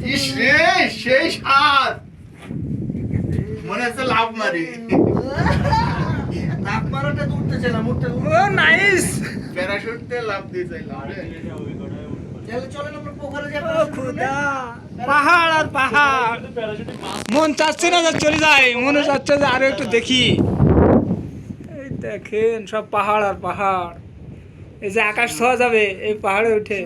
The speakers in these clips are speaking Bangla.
শেষ রে সেই মনে হচ্ছে লাভ মারি। লাভ মারাটা তো উঠতেছিলাম উঠতে ও নাইস প্যারাশুটতে লাভ দিয়েছিলাম পাহাড় আর পাহাড়। মন চাচ্ছে না যে চলে যায় মনে চাচ্ছে যে আরও একটু দেখি। এই দেখেন সব পাহাড় আর পাহাড়। এই যে আকাশ ছোঁয়া যাবে এই পাহাড়ে উঠে।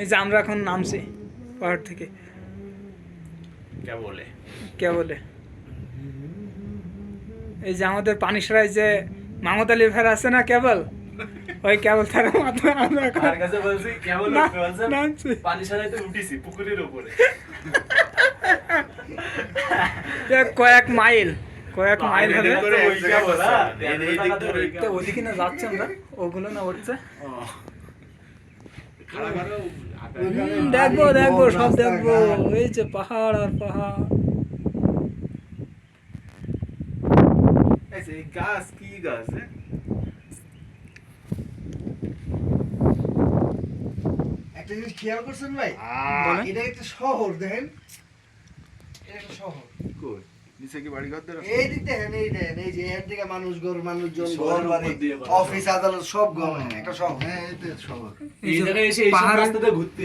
এই যে আমরা এখন নামছি পাহাড় থেকে। কে বলে? কে বলে? এই যে আমাদের পানিশরাই যে মামতালি ভাই আছে না কেবল? ওই কেবল তার মাথা আমরা কাছে বলছি কেবল পানি পুকুরের উপরে কয়েক মাইল কয়েক মাইল হবে। ওদিকে না যাচ্ছে ওগুলো না দেখব দেখব সব দেখব। এই যে পাহাড় আর পাহাড়। গাছ কি গাছ একটা জিনিস খেয়াল করছেন ভাই? এটা একটা শহর দেখেন। এটা শহর। অফিস আদালত সব হ্যাঁ, হ্যাঁ। একটা শহর। হ্যাঁ, পাহাড় রাস্তাতে ঘুরতে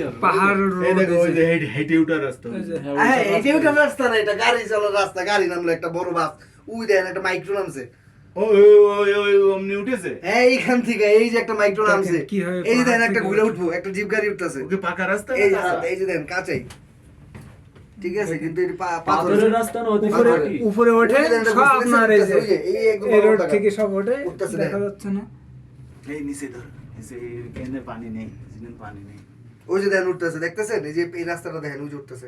হেঁটে রাস্তা। হ্যাঁ হেঁটে রাস্তা। এটা গাড়ি রাস্তা। গাড়ি নামলো একটা বড় বাস। উই দেন একটা মাইক্রো নামছে। যে এই পানি নেই পানি নেই। ওই যে দেন উঠতেছে দেখতেছেন? এই যে এই রাস্তাটা দেখেন উঠতেছে।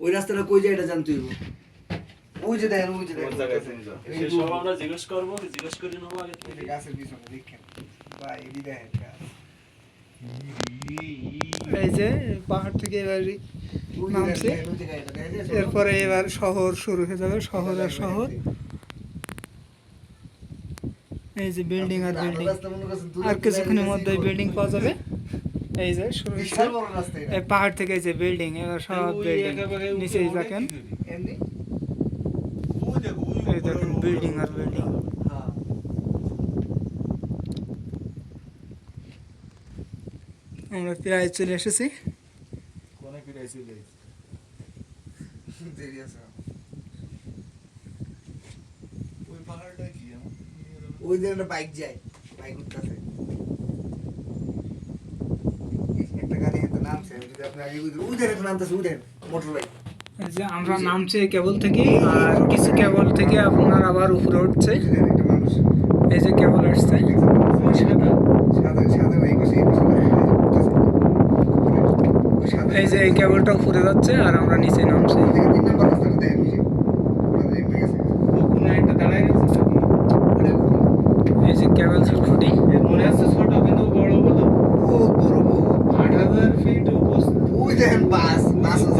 ওই রাস্তাটা কই যায় এটা জানতে হইব। ওই যে দেখেন ওই যে দেখেন। সব আমরা জিজ্ঞেস করব জিজ্ঞেস করে নেব আগে। থেকে গাছের পিছনে দেখেন। ভাই এদি দেখেন এই যে পাহাড় থেকে এবার শহর শুরু হয়ে যাবে শহর আর শহর। আর কিছুক্ষণের মধ্যে বিল্ডিং পাওয়া যাবে। এই যে শুরু এই পাহাড় থেকে যে বিল্ডিং সব বিল্ডিং নিচেই থাকেন এই বিল্ডিং আর বিল্ডিং হ্যাঁ। আমরা প্রায় চলে এসেছি। ওই যে বাইক যায় বাইক উঠতে যে আমরা নামছে কেবল থেকে আর কিছু কেবল থেকে আপনার আবার উপরে উঠছে। এই যে কেবল আসছে। এই যে এই কেবলটা উপরে যাচ্ছে আর আমরা নিচে নামছি। এই যে। কেবল খুঁটি। মনে আছে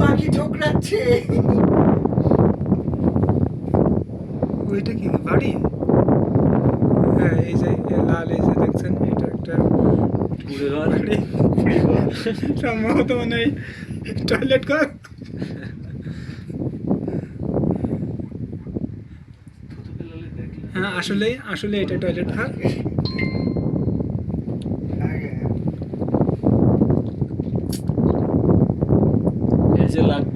পাখি ঠোকরাচ্ছে। ওইটা কি বাড়ি? হ্যাঁ এই যে লাল এই যে দেখছেন এটা একটা সম্ভবত মানে টয়লেট কর হ্যাঁ আসলে আসলে এটা টয়লেট ঘর। ऐसे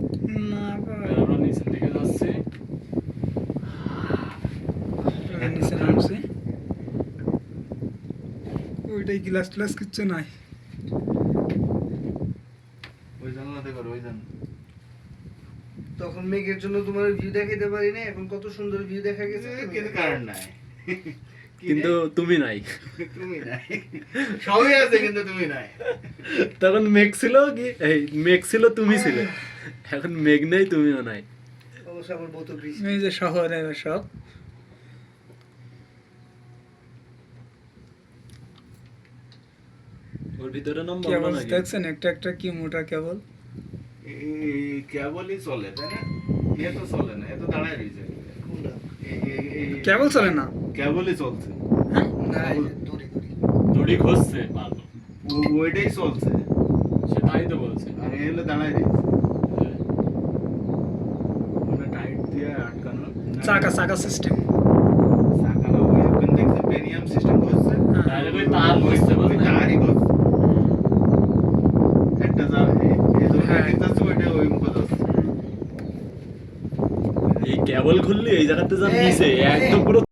ওইটাই গ্লাস ট্লাস কিচ্ছু নাই। ওই জানলাতে করো ওই জানলা তখন মেঘের জন্য তোমার ভিউ দেখাইতে পারি না এখন কত সুন্দর ভিউ দেখা গেছে। কিন্তু কারণ নাই। কিন্তু তুমি নাই। তুমি নাই। সবই আছে কিন্তু তুমি নাই। তখন মেঘ ছিল কি? এই মেঘ ছিল তুমি ছিলে। এখন মেঘ নেই তুমিও নাই। অবশ্য আমার বউ তো বৃষ্টি। এই যে শহরে সব। ওর ভিতরে নাম বলব কেবল দেখছেন একটা একটা কি মোটা কেবল? এই কেবলই চলে তাই না? এ তো চলে না এ তো দাঁড়ায় রয়েছে। কেবল চলে না? কেবলই চলছে। না দড়ি খসছে ওইটাই চলছে। সে তাই তো বলছে। আর এ হলো দাঁড়ায় রয়েছে। ওটা টাইট দিয়ে আটকানো। চাকা চাকা সিস্টেম ওই দেখছে পেনিয়াম সিস্টেম করছে তাহলে ওই তার ওই পারছে তারই করছে একটা যা এই- এই জন্য হ্যাঁ। কিন্তু আছে, ওইটা ওই মুখে যাচ্ছে এই কেবল খুললি এই জায়গাতে যা এ, নিচে একদম পুরো